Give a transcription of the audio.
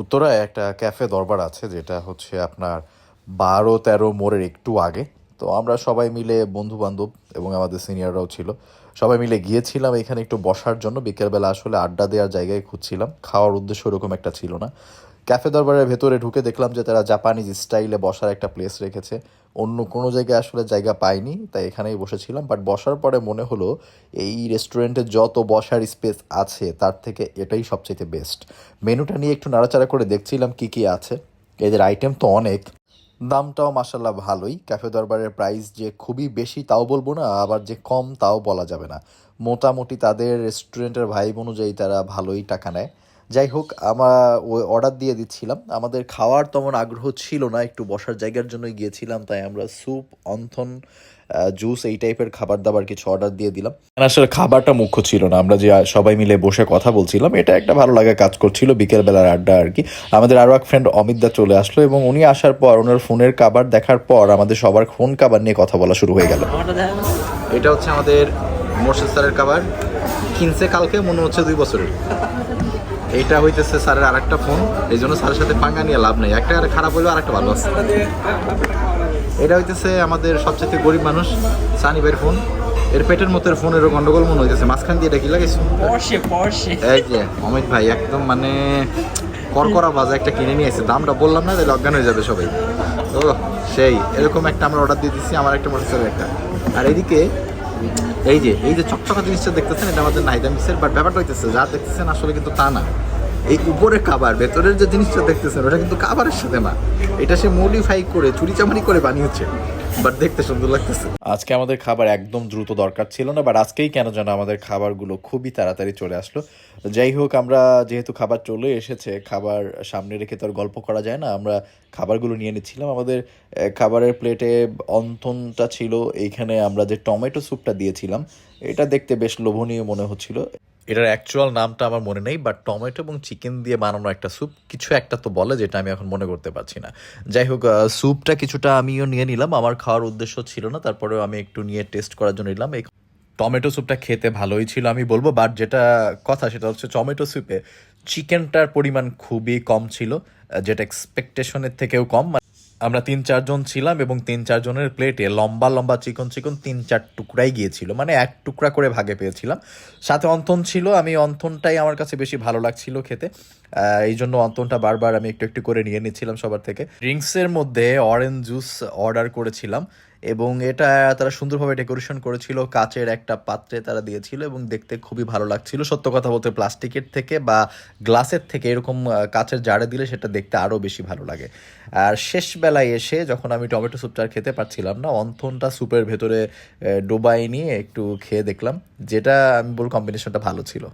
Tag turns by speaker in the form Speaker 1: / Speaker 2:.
Speaker 1: উত্তরায় একটা ক্যাফে দরবার আছে যেটা হচ্ছে আপনার বারো তেরো মোড়ের একটু আগে। তো আমরা সবাই মিলে বন্ধু বান্ধব এবং আমাদের সিনিয়ররাও ছিল। সবাই মিলে গিয়েছিলাম এখানে একটু বসার জন্য। বিকেলবেলা আসলে আড্ডা দেওয়ার জায়গায় খুঁজছিলাম। খাওয়ার উদ্দেশ্য ওরকম একটা ছিল না। ক্যাফে দরবারের ভেতরে ঢুকে দেখলাম যে তারা জাপানিজ স্টাইলে বসার একটা প্লেস রেখেছে। অন্য কোনো জায়গায় আসলে জায়গা পাইনি, তাই এখানেই বসেছিলাম। বাট বসার পরে মনে হলো, এই রেস্টুরেন্টে যত বসার স্পেস আছে, তার থেকে এটাই সবচেয়ে বেস্ট মেনুটা নিয়ে একটু নাড়াচাড়া করে দেখছিলাম কি কি আছে। এদের আইটেম তো অনেক। দামটাও মাসাল্লাহ ভালোই। ক্যাফে দরবারের প্রাইস যে খুবই বেশি তাও বলব না, আবার যে কম তাও বলা যাবে না। মোটামুটি তাদের রেস্টুরেন্টের ভাইব অনুযায়ী তারা ভালোই টাকা নেয়। যাই হোক আমরা অর্ডার দিয়ে দিচ্ছিলাম। আমাদের খাওয়ার তেমন আগ্রহ ছিল না, একটু বসার জায়গার জন্যই গিয়েছিলাম, তাই আমরা স্যুপ অন্থন জুস এই টাইপের খাবার দাবার কিছু অর্ডার দিয়ে দিলাম। আসলে খাবারটা মুখ্য ছিল না, আমরা যে সবাই মিলে বসে কথা বলছিলাম, এটা একটা ভালো লাগা কাজ করছিল বিকেলবেলার আড্ডা আর কি। আমাদের আরও এক ফ্রেন্ড অমিতদা চলে আসলো এবং উনি আসার পর, ওনার ফোনের কাবার দেখার পর আমাদের সবার ফোন কাবার নিয়ে কথা বলা শুরু হয়ে গেল। এটা হচ্ছে আমাদের মোর্শেদ স্যারের কাবার কিনছে কালকে, মনে হচ্ছে দুই বছরের। এইটা হইতেছে স্যারের আরেকটা ফোন এই জন্য স্যারের সাথে পাঙ্গা নিয়ে লাভ নেই। একটা খারাপ হলেও আরেকটা ভালো আছে। এটা হইতেছে আমাদের সবচেয়ে গরিব মানুষ সানি ভাইয়ের ফোন। এর পেটের মতো ফোনেরও গন্ডগোল মনে হইতেছে। মাঝখান দিয়ে এটা কি লাগাইছো. এই যে অমিত ভাই একদম মানে করকরা বাজা একটা কিনে নিয়ে এসে দামটা বললাম না তাহলে অজ্ঞান হয়ে যাবে সবাই। ও সেই এরকম একটা আমরা অর্ডার দিয়ে দিচ্ছি আমার একটা মোটরসাইকেল একটা। আর এদিকে এই যে এই যে চকচকা জিনিসটা দেখতেছেন, এটা আমাদের নাইদা মিক্সের বাট ব্যাপারটা হইতেছে, যা দেখতেছেন আসলে কিন্তু তা না। এই উপরে কাবার ভেতরের যে জিনিসটা দেখতেছেন, ওটা কিন্তু কাবারের সাথে না। এটা সে মডিফাই করে চুরি চামারি করে বানিয়েছে। বাট দেখতে সুন্দর লাগতেছে। আজকে আমাদের খাবার একদম দ্রুত দরকার ছিল না বাট আজকেই কেন যেন আমাদের খাবারগুলো খুবই তাড়াতাড়ি চলে আসলো। যাই হোক, আমরা যেহেতু খাবার চলে এসেছে, খাবার সামনে রেখে তো আর গল্প করা যায় না। আমরা খাবারগুলো নিয়ে নিচ্ছিলাম। আমাদের খাবারের প্লেটে অন্থনটা ছিল, এইখানে আমরা যে টমেটো স্যুপটা দিয়েছিলাম, এটা দেখতে বেশ লোভনীয় মনে হচ্ছিল। এটার অ্যাকচুয়াল নামটা আমার মনে নেই বাট টমেটো এবং চিকেন দিয়ে বানানো একটা স্যুপ কিছু একটা তো বলে যেটা আমি এখন মনে করতে পারছি না। যাই হোক স্যুপটা কিছুটা আমিও নিয়ে নিলাম, আমার খাওয়ার উদ্দেশ্য ছিল না, তারপরেও আমি একটু নিয়ে টেস্ট করার জন্য নিলাম। টমেটো স্যুপটা খেতে ভালোই ছিল আমি বলব বাট যেটা কথা সেটা হচ্ছে টমেটো স্যুপে চিকেনটার পরিমাণ খুবই কম ছিল যেটা এক্সপেকটেশনের থেকেও কম। আমরা তিন, চারজন ছিলাম এবং তিন, চারজনের প্লেটে লম্বা লম্বা, চিকন চিকন তিন, চার টুকরাই গিয়েছিল। মানে এক টুকরা করে ভাগে পেয়েছিলাম। সাথে অন্থন ছিল। আমি অন্থনটাই আমার কাছে বেশি ভালো লাগছিল খেতে। এই জন্য অন্থনটা বারবার আমি একটু একটু করে নিয়ে নিচ্ছিলাম সবার থেকে। ড্রিঙ্কসের মধ্যে অরেঞ্জ জুস অর্ডার করেছিলাম। এবং এটা তারা সুন্দরভাবে ডেকোরেশন করেছিল, কাচের একটা পাত্রে তারা দিয়েছিল এবং দেখতে খুবই ভালো লাগছিল। সত্য কথা বলতে প্লাস্টিকের থেকে বা গ্লাসের থেকে এরকম কাচের জারে দিলে সেটা দেখতে আরও বেশি ভালো লাগে। আর শেষ বেলায় এসে যখন আমি টমেটো স্যুপটা খেতে পারছিলাম না, অন্থনটা স্যুপের ভেতরে ডোবাই নিয়ে একটু খেয়ে দেখলাম, যেটা আমি বলব কম্বিনেশনটা ভালো ছিল।